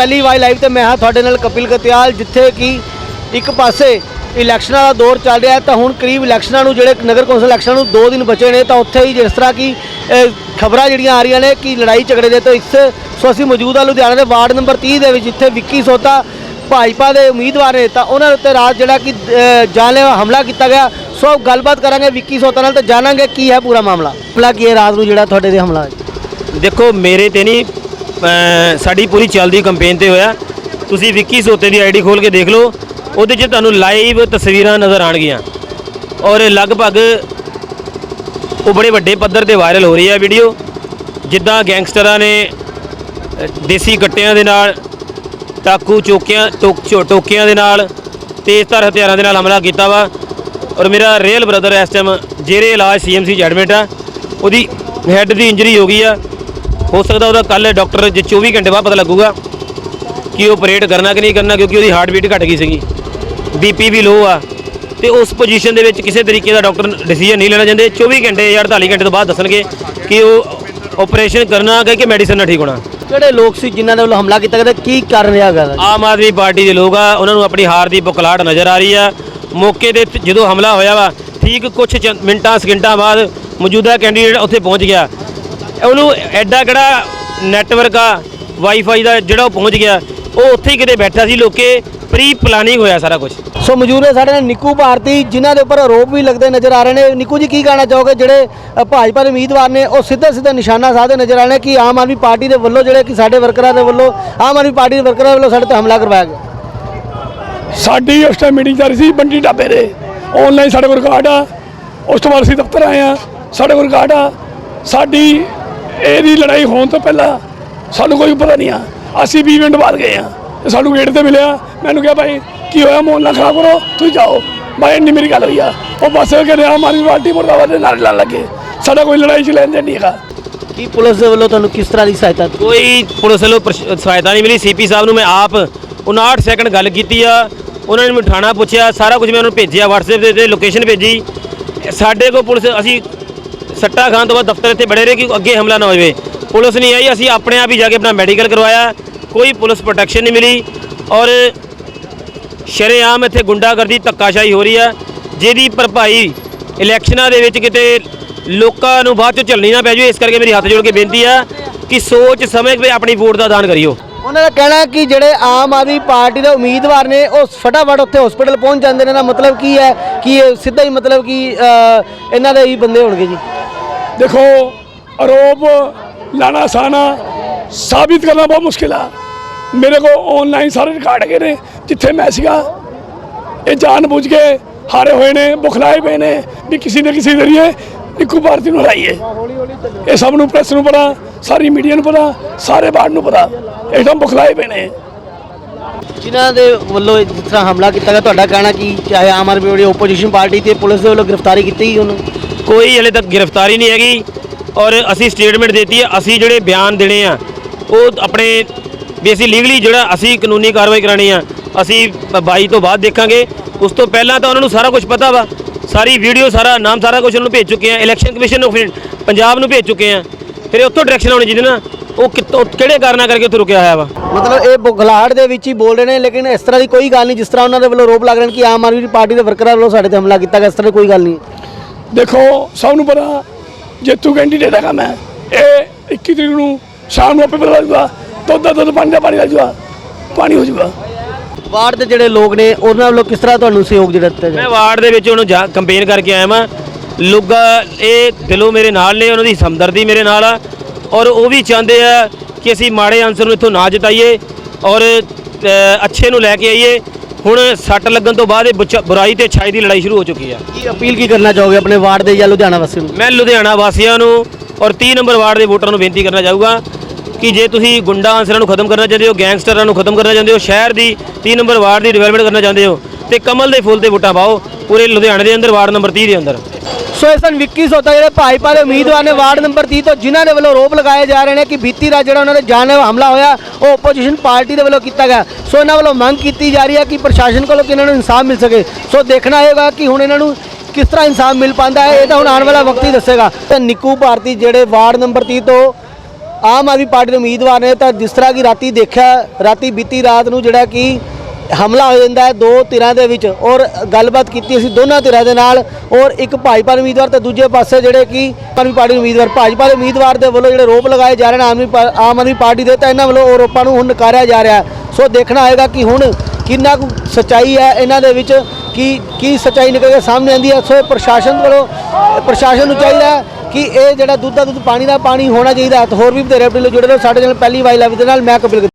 ਪਹਿਲੀ ਵਾਰ ਲਾਈਵ ਤੇ ਮੈਂ ਹਾਂ ਤੁਹਾਡੇ ਨਾਲ ਕਪਿਲ ਕਤਿਆਲ ਜਿੱਥੇ ਕਿ ਇੱਕ ਪਾਸੇ ਇਲੈਕਸ਼ਨਾਂ ਦਾ ਦੌਰ ਚੱਲ ਰਿਹਾ ਤਾਂ ਹੁਣ ਕਰੀਬ ਇਲੈਕਸ਼ਨਾਂ ਨੂੰ ਜਿਹੜੇ ਨਗਰ ਕੌਂਸਲ ਇਲੈਕਸ਼ਨਾਂ ਨੂੰ 2 ਦਿਨ ਬਚੇ ਨੇ ਤਾਂ ਉੱਥੇ ਹੀ ਜਿਸ ਤਰ੍ਹਾਂ ਕਿ ਖਬਰਾਂ ਜਿਹੜੀਆਂ ਆ ਰਹੀਆਂ ਨੇ ਕਿ ਲੜਾਈ ਝਗੜੇ ਦੇ ਤੋਂ ਇਸ ਸੋ ਅਸੀਂ ਮੌਜੂਦ ਹਾਂ ਲੁਧਿਆਣਾ ਦੇ ਵਾਰਡ ਨੰਬਰ 30 ਦੇ ਵਿੱਚ ਜਿੱਥੇ ਵਿੱਕੀ ਸੋਤਾ ਭਾਜਪਾ ਦੇ ਉਮੀਦਵਾਰ ਨੇ ਤਾਂ ਉਹਨਾਂ ਦੇ ਉੱਤੇ ਰਾਤ ਜਿਹੜਾ ਕਿ ਅ, ਜਾਨਲੇਵਾ ਹਮਲਾ ਕੀਤਾ ਗਿਆ। ਸੋ ਗੱਲਬਾਤ ਕਰਾਂਗੇ ਵਿੱਕੀ ਸੋਤਾ ਨਾਲ ਤੇ ਜਾਣਾਂਗੇ ਕੀ ਹੈ ਪੂਰਾ ਮਾਮਲਾ। ਹਮਲਾ ਕੀ ਹੈ ਰਾਤ ਨੂੰ ਜਿਹੜਾ ਤੁਹਾਡੇ ਤੇ ਹਮਲਾ ਦੇਖੋ ਮੇਰੇ ਤੇ ਨਹੀਂ ਸਾਡੀ ਪੂਰੀ ਚੱਲਦੀ ਕੰਪੇਨ ਤੇ ਹੋਇਆ। ਤੁਸੀਂ ਵਿੱਕੀ ਸੋਤੇ ਦੀ ਆਈਡੀ ਖੋਲ ਕੇ ਦੇਖ ਲਓ, ਉਹਦੇ 'ਚ ਤੁਹਾਨੂੰ ਲਾਈਵ ਤਸਵੀਰਾਂ ਨਜ਼ਰ ਆਣਗੀਆਂ ਔਰ ਲਗਭਗ ਉਹ ਬੜੇ ਵੱਡੇ ਪੱਧਰ ਤੇ ਵਾਇਰਲ ਹੋ ਰਹੀ ਹੈ ਵੀਡੀਓ ਜਿੱਦਾਂ ਗੈਂਗਸਟਰਾਂ ਨੇ ਦੇਸੀ ਗੱਟਿਆਂ ਦੇ ਨਾਲ ਟਾਕੂ ਚੋਕਿਆਂ ਟੋਕ- ਚੋ- ਟੋਕਿਆਂ ਦੇ ਨਾਲ, ਤੇਜ਼ਧਾਰ ਹਥਿਆਰਾਂ ਦੇ ਨਾਲ ਹਮਲਾ ਕੀਤਾ ਵਾ। ਔਰ ਮੇਰਾ ਰੀਅਲ ਬ੍ਰਦਰ ਇਸ ਟਾਈਮ ਜੇਰੇ ਇਲਾਜ ਸੀਐਮਸੀ 'ਚ ਐਡਮਿਟ ਆ। ਉਹਦੀ ਹੈੱਡ ਦੀ ਇੰਜਰੀ ਹੋ ਗਈ ਆ। ਹੋ ਸਕਦਾ ਉਹਦਾ ਕੱਲ ਡਾਕਟਰ ਜੇ 24 ਘੰਟੇ ਬਾਅਦ ਪਤਾ ਲੱਗੂਗਾ ਕਿ ਉਹ ਆਪਰੇਟ ਕਰਨਾ ਕਿ ਨਹੀਂ ਕਰਨਾ ਕਿਉਂਕਿ ਉਹਦੀ ਹਾਰਟ ਬੀਟ ਘਟ ਗਈ ਸੀਗੀ। ਬੀਪੀ ਵੀ ਲੋ ਆ। ਤੇ ਉਸ ਪੋਜੀਸ਼ਨ ਦੇ ਵਿੱਚ ਕਿਸੇ ਤਰੀਕੇ ਦਾ ਡਾਕਟਰ ਡਿਸੀਜਨ ਨਹੀਂ ਲੈਣਾ ਚਾਹੁੰਦੇ। 24 ਘੰਟੇ ਜਾਂ 48 ਘੰਟੇ ਤੋਂ ਬਾਅਦ ਦੱਸਣਗੇ ਕਿ ਉਹ ਆਪਰੇਸ਼ਨ ਕਰਨਾ ਕਿ ਕਿ ਮੈਡੀਸਨ ਨਾਲ ਠੀਕ ਹੋਣਾ। ਕਿਹੜੇ ਲੋਕ ਸੀ ਜਿਨ੍ਹਾਂ ਦੇ ਵੱਲੋਂ ਹਮਲਾ ਕੀਤਾ ਗਿਆ ਤੇ ਕੀ ਕਰ ਰਿਹਾ ਹੈਗਾ? ਆਮ ਆਦਮੀ ਪਾਰਟੀ ਦੇ ਲੋਕ ਆ ਉਹਨਾਂ ਨੂੰ ਆਪਣੀ ਹਾਰ ਦੀ ਬੁਖਲਾਹਟ ਨਜ਼ਰ ਆ ਰਹੀ ਆ। ਮੌਕੇ ਤੇ ਜਦੋਂ ਹਮਲਾ ਹੋਇਆ ਵਾ ਠੀਕ ਕੁਝ ਮਿੰਟਾਂ ਸਕਿੰਟਾਂ ਬਾਅਦ ਮੌਜੂਦਾ ਕੈਂਡੀਡੇਟ ਉੱਥੇ ਪਹੁੰਚ ਗਿਆ। ਉਹਨੂੰ ਐਡਾ ਕਿਹੜਾ ਨੈਟਵਰਕ ਆ ਵਾਈਫਾਈ ਦਾ ਜਿਹੜਾ ਉਹ ਪਹੁੰਚ ਗਿਆ ਉਹ ਉੱਥੇ ਹੀ ਕਿਤੇ ਬੈਠਾ ਸੀ ਲੋਕੇ ਪ੍ਰੀ ਪਲਾਨਿੰਗ ਹੋਇਆ ਸਾਰਾ ਕੁਝ ਸੋ ਮੌਜੂਦ ਹੈ ਸਾਡੇ ਨਾਲ ਨਿੱਕੂ ਭਾਰਤੀ ਜਿਨ੍ਹਾਂ ਦੇ ਉੱਪਰ ਆਰੋਪ ਵੀ ਲੱਗਦੇ ਨਜ਼ਰ ਆ ਰਹੇ ਨੇ। ਨਿੱਕੂ ਜੀ ਕੀ ਕਹਿਣਾ ਚਾਹੋਗੇ? ਜਿਹੜੇ ਭਾਜਪਾ ਦੇ ਉਮੀਦਵਾਰ ਨੇ ਉਹ ਸਿੱਧੇ ਸਿੱਧੇ ਨਿਸ਼ਾਨਾ ਸਾਧੇ ਨਜ਼ਰ ਆ ਰਹੇ ਨੇ ਕਿ ਆਮ ਆਦਮੀ ਪਾਰਟੀ ਦੇ ਵੱਲੋਂ ਜਿਹੜੇ ਕਿ ਸਾਡੇ ਵਰਕਰਾਂ ਦੇ ਵੱਲੋਂ ਆਮ ਆਦਮੀ ਪਾਰਟੀ ਦੇ ਵਰਕਰਾਂ ਵੱਲੋਂ ਸਾਡੇ ਤੇ ਹਮਲਾ ਕਰਵਾਇਆ ਗਿਆ। ਸਾਡੀ ਉਸ ਟਾਈਮ ਮੀਟਿੰਗ ਚੱਲ ਰਹੀ ਸੀ ਬੰਡੀ ਢਾਬੇ ਦੇ ਆਨਲਾਈਨ ਸਾਡੇ ਕੋਲ ਰਿਕਾਰਡ ਆ। ਉਸ ਤੋਂ ਬਾਅਦ ਅਸੀਂ ਦਫ਼ਤਰ ਆਏ ਆ। ਸਾਡੇ ਕੋਲ ਰਿਕਾਰਡ ਆ। ਸਾਡੀ ਇਹਦੀ ਲੜਾਈ ਹੋਣ ਤੋਂ ਪਹਿਲਾਂ ਸਾਨੂੰ ਕੋਈ ਪਤਾ ਨਹੀਂ ਆ। ਅਸੀਂ 20 ਮਿੰਟ ਬਾਅਦ ਗਏ ਆ ਤੇ ਸਾਨੂੰ ਗੇਟ ਤੇ ਮਿਲਿਆ। ਮੈਨੂੰ ਕਿਹਾ ਭਾਈ ਕੀ ਹੋਇਆ? ਮੋਹਨ ਨਾ ਖਰਾਬ ਕਰੋ। ਤੁਸੀਂ ਜਾਓ। ਮੈਂ ਇੰਨੀ ਮੇਰੀ ਗੱਲ ਹੋਈ ਆ। ਉਹ ਬਸ ਕਹਿੰਦੇ ਆ ਮਾਰੀ ਪਾਰਟੀ ਮੁਰਦਾਬਾਦ ਦੇ ਨਾਲ ਲਾਣ ਲੱਗੇ। ਸਾਡਾ ਕੋਈ ਲੜਾਈ ਚ ਲੈਣ ਦੇਣ ਨਹੀਂ ਹੈਗਾ। ਕੀ ਪੁਲਿਸ ਦੇ ਵੱਲੋਂ ਤੁਹਾਨੂੰ ਕਿਸ ਤਰ੍ਹਾਂ ਦੀ ਸਹਾਇਤਾ ਕੋਈ ਪੁਲਿਸ ਵੱਲੋਂ ਪ੍ਰਸ਼- ਸਹਾਇਤਾ ਨਹੀਂ ਮਿਲੀ। ਸੀਪੀ ਸਾਹਿਬ ਨੂੰ ਮੈਂ ਆਪ 59 ਸੈਕਿੰਡ ਗੱਲ ਕੀਤੀ ਆ। ਉਹਨਾਂ ਨੇ ਮੈਨੂੰ ਠਾਣਾ ਪੁੱਛਿਆ। ਸਾਰਾ ਕੁਝ ਮੈਂ ਉਹਨਾਂ ਨੂੰ ਭੇਜਿਆ। WhatsApp ਦੇ ਤੇ ਲੋਕੇਸ਼ਨ ਭੇਜੀ। ਸਾਡੇ ਕੋਲ ਪੁਲਿਸ ਅਸੀਂ ਸੱਟਾ ਖਾਨ ਤੋਂ ਬਾਅਦ ਦਫ਼ਤਰ ਇੱਥੇ ਬੜੇ ਰਹੇ ਕਿ ਅੱਗੇ ਹਮਲਾ ਨਾ ਹੋਵੇ। ਪੁਲਿਸ ਨਹੀਂ ਆਈ, ਅਸੀਂ ਆਪਣੇ ਆਪ ਹੀ ਜਾ ਕੇ ਆਪਣਾ ਮੈਡੀਕਲ ਕਰਵਾਇਆ। ਕੋਈ ਪੁਲਿਸ ਪ੍ਰੋਟੈਕਸ਼ਨ ਨਹੀਂ ਮਿਲੀ। ਔਰ ਸ਼ਰੇਆਮ ਇੱਥੇ ਗੁੰਡਾਗਰਦੀ, ਧੱਕਾਸ਼ਾਹੀ ਹੋ ਰਹੀ ਹੈ ਜਿਹਦੀ ਭਰਪਾਈ ਇਲੈਕਸ਼ਨਾਂ ਦੇ ਵਿੱਚ ਕਿਤੇ ਲੋਕਾਂ ਨੂੰ ਬਾਅਦ ਚ ਝੱਲਣੀ ਨਾ ਪੈ ਜਾਵੇ, ਇਸ ਕਰਕੇ ਮੇਰੀ ਹੱਥ ਜੋੜ ਕੇ ਬੇਨਤੀ ਆ ਕਿ ਸੋਚ ਸਮਝ ਕੇ ਆਪਣੀ ਵੋਟ ਦਾ ਦਾਨ ਕਰਿਓ। ਉਹਨਾਂ ਦਾ ਕਹਿਣਾ ਕਿ ਜਿਹੜੇ ਆਮ ਆਦਮੀ ਪਾਰਟੀ ਦੇ ਉਮੀਦਵਾਰ ਨੇ, ਉਹ ਫਟਾਫਟ ਉੱਥੇ ਹਸਪੀਟਲ ਪਹੁੰਚ ਜਾਂਦੇ ਨੇ। ਨਾ ਮਤਲਬ ਕੀ ਹੈ? ਕਿ ਇਹ ਸਿੱਧਾ ਹੀ ਮਤਲਬ ਕਿ ਇਹਨਾਂ ਦੇ ਹੀ ਬੰਦੇ ਹੋਣਗੇ ਜੀ? ਦੇਖੋ, ਆਰੋਪ ਲਾਣਾ ਸਾਨਾ ਸਾਬਿਤ ਕਰਨਾ ਬਹੁਤ ਮੁਸ਼ਕਿਲ ਆ। ਮੇਰੇ ਕੋਲ ਆਨਲਾਈਨ ਸਾਰੇ ਰਿਕਾਰਡ ਹੈਗੇ ਨੇ, ਜਿੱਥੇ ਮੈਂ ਸੀਗਾ। ਇਹ ਜਾਣ ਬੁੱਝ ਕੇ ਹਾਰੇ ਹੋਏ ਨੇ, ਬੁਖਲਾਏ ਪਏ ਨੇ ਵੀ ਕਿਸੇ ਨਾ ਕਿਸੇ ਜ਼ਰੀਏ ਇੱਕੋ ਭਾਰਤੀ ਨੂੰ ਹਰਾਈਏ। ਇਹ ਸਭ ਨੂੰ ਪ੍ਰੈਸ ਨੂੰ ਪਤਾ, ਸਾਰੀ ਮੀਡੀਆ ਨੂੰ ਪਤਾ, ਸਾਰੇ ਬਾੜ ਨੂੰ ਪਤਾ, ਇੱਕਦਮ ਬੁਖਲਾਏ ਪਏ ਨੇ। ਜਿਨ੍ਹਾਂ ਦੇ ਵੱਲੋਂ ਜਿਸ ਤਰ੍ਹਾਂ ਹਮਲਾ ਕੀਤਾ ਗਿਆ, ਤੁਹਾਡਾ ਕਹਿਣਾ ਕਿ, ਚਾਹੇ Aam Aadmi Party opposition party ਤੇ ਪੁਲਿਸ ਦੇ ਵੱਲੋਂ ਗ੍ਰਿਫਤਾਰੀ ਕੀਤੀ ਗਈ ਉਹਨੂੰ? ਕੋਈ ਹਲੇ ਤੱਕ ਗ੍ਰਿਫਤਾਰੀ ਨਹੀਂ ਹੈਗੀ ਔਰ ਅਸੀਂ ਸਟੇਟਮੈਂਟ ਦਿੱਤੀ ਹੈ, ਅਸੀਂ ਜਿਹੜੇ ਬਿਆਨ ਦੇਣੇ ਆ, ਉਹ ਆਪਣੇ ਵੀ ਅਸੀਂ ਲੀਗਲੀ ਜਿਹੜਾ ਅਸੀਂ ਕਾਨੂੰਨੀ ਕਾਰਵਾਈ ਕਰਾਣੀ ਆ, ਅਸੀਂ 22 ਤੋਂ ਬਾਅਦ ਦੇਖਾਂਗੇ। ਉਸ ਤੋਂ ਪਹਿਲਾਂ ਤਾਂ ਉਹਨਾਂ ਨੂੰ ਸਾਰਾ ਕੁਝ ਪਤਾ ਵਾ। ਸਾਰੀ ਵੀਡੀਓ ਸਾਰਾ ਨਾਮ, ਸਾਰਾ ਕੁਝ ਉਹਨਾਂ ਨੂੰ ਭੇਜ ਚੁੱਕੇ ਆ। ਇਲੈਕਸ਼ਨ ਕਮਿਸ਼ਨ ਨੂੰ ਫਿਰ ਪੰਜਾਬ ਨੂੰ ਭੇਜ ਚੁੱਕੇ ਆ। ਫਿਰ ਉੱਥੋਂ ਡਾਇਰੈਕਸ਼ਨ ਆਉਣੀ ਜਿਹਦੇ ਨਾ ਉਹ ਕਿੱਥੋਂ ਕਿਹੜੇ ਕਾਰਨਾਂ ਕਰਕੇ ਉੱਥੇ ਰੁਕਿਆ ਹੋਇਆ ਵਾ? ਮਤਲਬ ਇਹ ਬੁਖਲਾਹਟ ਦੇ ਵਿੱਚ ਹੀ ਬੋਲ ਰਹੇ ਨੇ, ਲੇਕਿਨ ਇਸ ਤਰ੍ਹਾਂ ਦੀ ਕੋਈ ਗੱਲ ਨਹੀਂ। ਜਿਸ ਤਰ੍ਹਾਂ ਉਹਨਾਂ ਦੇ ਵੱਲੋਂ ਰੋਪ ਲੱਗ ਰਹੇ ਨੇ ਕਿ ਆਮ ਆਦਮੀ ਪਾਰਟੀ ਦੇ ਵਰਕਰਾਂ ਵੱਲੋਂ ਸਾਡੇ ਤੇ ਹਮਲਾ ਕੀਤਾ ਗਿਆ, ਇਸ ਤਰ੍ਹਾਂ ਦੀ ਕੋਈ ਗੱਲ ਨਹੀਂ। ਦੇਖੋ ਸਭ ਨੂੰ ਪਤਾ ਜੇਤੂ ਕੈਂਡੀਡੇਟ ਹੈਗਾ ਮੈਂ ਇਹ 21 ਤਰੀਕ ਨੂੰ ਸ਼ਾਮ ਨੂੰ ਆਪੇ ਪਤਾ ਲੱਗ ਜਾਊਗਾ ਦੁੱਧ ਦਾ ਦੁੱਧ ਪਾਣੀ ਦਾ ਪਾਣੀ ਲੱਗ ਜਾਊਗਾ ਪਾਣੀ ਹੋ ਜਾਊਗਾ। ਵਾਰਡ ਦੇ ਜਿਹੜੇ ਲੋਕ ਨੇ ਉਹਨਾਂ ਵੱਲੋਂ ਕਿਸ ਤਰ੍ਹਾਂ ਤੁਹਾਨੂੰ ਸਹਿਯੋਗ ਜਿਹੜਾ ਦਿੱਤਾ ਮੈਂ ਵਾਰਡ ਦੇ ਵਿੱਚ ਉਹਨੂੰ ਜਾ ਕੰਪੇਨ ਕਰਕੇ ਆਇਆ ਮੈਂ ਲੋਕ ਇਹ ਦਿਲੋਂ ਮੇਰੇ ਨਾਲ ਨੇ ਉਹਨਾਂ ਦੀ ਹਮਦਰਦੀ ਮੇਰੇ ਨਾਲ ਆ। ਔਰ ਉਹ ਵੀ ਚਾਹੁੰਦੇ ਆ ਕਿ ਅਸੀਂ ਮਾੜੇ ਆਨਸਰ ਨੂੰ ਇੱਥੋਂ ਨਾ ਜਿਤਾਈਏ ਔਰ ਅੱਛੇ ਨੂੰ ਲੈ ਕੇ ਆਈਏ। ਹੁਣ ਸੱਟ ਲੱਗਣ ਤੋਂ ਬਾਅਦ ਇਹ ਬੁੱਚ- ਬੁਰਾਈ ਤੇ ਅੱਛਾਈ ਦੀ ਲੜਾਈ ਸ਼ੁਰੂ ਹੋ ਚੁੱਕੀ ਆ। ਕੀ ਅਪੀਲ ਕੀ ਕਰਨਾ ਚਾਹੋਗੇ? ਆਪਣੇ ਵਾਰਡ ਦੇ ਜਾਂ ਲੁਧਿਆਣਾ ਵਾਸੀਆਂ ਨੂੰ? ਮੈਂ ਲੁਧਿਆਣਾ ਵਾਸੀਆਂ ਨੂੰ ਔਰ 30 ਨੰਬਰ ਵਾਰਡ ਦੇ ਵੋਟਰਾਂ ਨੂੰ ਬੇਨਤੀ ਕਰਨਾ ਚਾਹੂਗਾ ਕਿ ਜੇ ਤੁਸੀਂ ਗੁੰਡਾ ਆਨਸਰਾਂ ਨੂੰ ਖਤਮ ਕਰਨਾ ਚਾਹੁੰਦੇ ਹੋ ਗੈਂਗਸਟਰਾਂ ਨੂੰ ਖਤਮ ਕਰਨਾ ਚਾਹੁੰਦੇ ਹੋ ਸ਼ਹਿਰ ਦੀ 30 ਨੰਬਰ ਵਾਰਡ ਦੀ ਡਿਵੈਲਪਮੈਂਟ ਕਰਨਾ ਚਾਹੁੰਦੇ ਹੋ ਤੇ ਕਮਲ ਦੇ ਫੁੱਲ ਤੇ ਵੋਟਾਂ ਪਾਓ ਪੂਰੇ ਲੁਧਿਆਣੇ ਦੇ ਅੰਦਰ ਵਾਰਡ ਨੰਬਰ 30 ਦੇ ਅੰਦਰ। ਸੋ ਇਸ ਸਨ ਵਿੱਕੀ ਸੋਤਾ ਜਿਹੜੇ ਭਾਜਪਾ ਦੇ ਉਮੀਦਵਾਰ ਨੇ ਵਾਰਡ ਨੰਬਰ 30 ਤੋਂ, ਜਿਨ੍ਹਾਂ ਦੇ ਵੱਲੋਂ ਆਰੋਪ ਲਗਾਏ ਜਾ ਰਹੇ ਨੇ ਕਿ ਬੀਤੀ ਰਾਤ ਜਿਹੜਾ ਉਹਨਾਂ ਦੇ ਜਾਨਲੇਵਾ ਹਮਲਾ ਹੋਇਆ, ਉਹ ਆਪੋਜੀਸ਼ਨ ਪਾਰਟੀ ਦੇ ਵੱਲੋਂ ਕੀਤਾ ਗਿਆ। ਸੋ ਇਹਨਾਂ ਵੱਲੋਂ ਮੰਗ ਕੀਤੀ ਜਾ ਰਹੀ ਹੈ ਕਿ ਪ੍ਰਸ਼ਾਸਨ ਕੋਲੋਂ ਕਿ ਇਹਨਾਂ ਨੂੰ ਇਨਸਾਫ ਮਿਲ ਸਕੇ। ਸੋ ਦੇਖਣਾ ਹੋਏਗਾ ਕਿ ਹੁਣ ਇਹਨਾਂ ਨੂੰ ਕਿਸ ਤਰ੍ਹਾਂ ਇਨਸਾਫ ਮਿਲ ਪਾਉਂਦਾ ਹੈ, ਇਹ ਤਾਂ ਹੁਣ ਆਉਣ ਵਾਲਾ ਵਕਤ ਹੀ ਦੱਸੇਗਾ। ਤੇ ਨਿੱਕੂ ਭਾਰਤੀ ਜਿਹੜੇ ਵਾਰਡ ਨੰਬਰ 30 ਤੋਂ ਆਮ ਆਦਮੀ ਪਾਰਟੀ ਦੇ ਉਮੀਦਵਾਰ ਨੇ, ਤਾਂ ਜਿਸ ਤਰ੍ਹਾਂ ਕਿ ਰਾਤੀ ਦੇਖਿਆ, ਰਾਤੀ ਬੀਤੀ ਰਾਤ ਨੂੰ ਜਿਹੜਾ ਕਿ ਹਮਲਾ ਹੋ ਜਾਂਦਾ ਹੈ ਦੋ ਧਿਰਾਂ ਦੇ ਵਿੱਚ ਔਰ ਗੱਲਬਾਤ ਕੀਤੀ ਅਸੀਂ ਦੋਨਾਂ ਧਿਰਾਂ ਦੇ ਨਾਲ ਔਰ ਇੱਕ ਭਾਜਪਾ ਦੇ ਉਮੀਦਵਾਰ ਤੇ ਦੂਜੇ ਪਾਸੇ ਜਿਹੜੇ ਕਿ ਆਮ ਪਾਰਟੀ ਦੇ ਉਮੀਦਵਾਰ, ਭਾਜਪਾ ਦੇ ਉਮੀਦਵਾਰ ਦੇ ਵੱਲੋਂ ਜਿਹੜੇ ਰੋਪ ਲਗਾਏ ਜਾ ਰਹੇ ਨੇ, ਆਮ ਆਦਮੀ ਪਾ- ਆਮ ਆਦਮੀ ਪਾਰਟੀ ਦੇ, ਤਾਂ ਇਹਨਾਂ ਵੱਲੋਂ ਆਰੋਪਾਂ ਨੂੰ ਹੁਣ ਨਕਾਰਿਆ ਜਾ ਰਿਹਾ ਸੋ ਦੇਖਣਾ ਹੋਏਗਾ ਕਿ ਹੁਣ ਕਿੰਨਾ ਕੁ ਸੱਚਾਈ ਹੈ ਇਹਨਾਂ ਦੇ ਵਿੱਚ, ਕੀ ਕੀ ਸੱਚਾਈ ਨਿਕਲ ਕੇ ਸਾਹਮਣੇ ਆਉਂਦੀ ਹੈ। ਸੋ ਇਹ ਪ੍ਰਸ਼ਾਸਨ ਵੱਲੋਂ, ਪ੍ਰਸ਼ਾਸਨ ਨੂੰ ਚਾਹੀਦਾ ਕਿ ਇਹ ਜਿਹੜਾ ਦੁੱਧ ਦਾ ਦੁੱਧ ਪਾਣੀ ਦਾ ਪਾਣੀ ਹੋਣਾ ਚਾਹੀਦਾ ਹੈ। ਹੋਰ ਵੀ ਬਥੇਰੇ ਆਪਣੇ ਜੁੜੇ ਰਹੋ। ਸਾਡੇ ਨਾਲ ਪਹਿਲੀ ਵਾਈ ਲਾਈਵ ਦੇ ਨਾਲ ਮੈਂ ਕਪਿਲ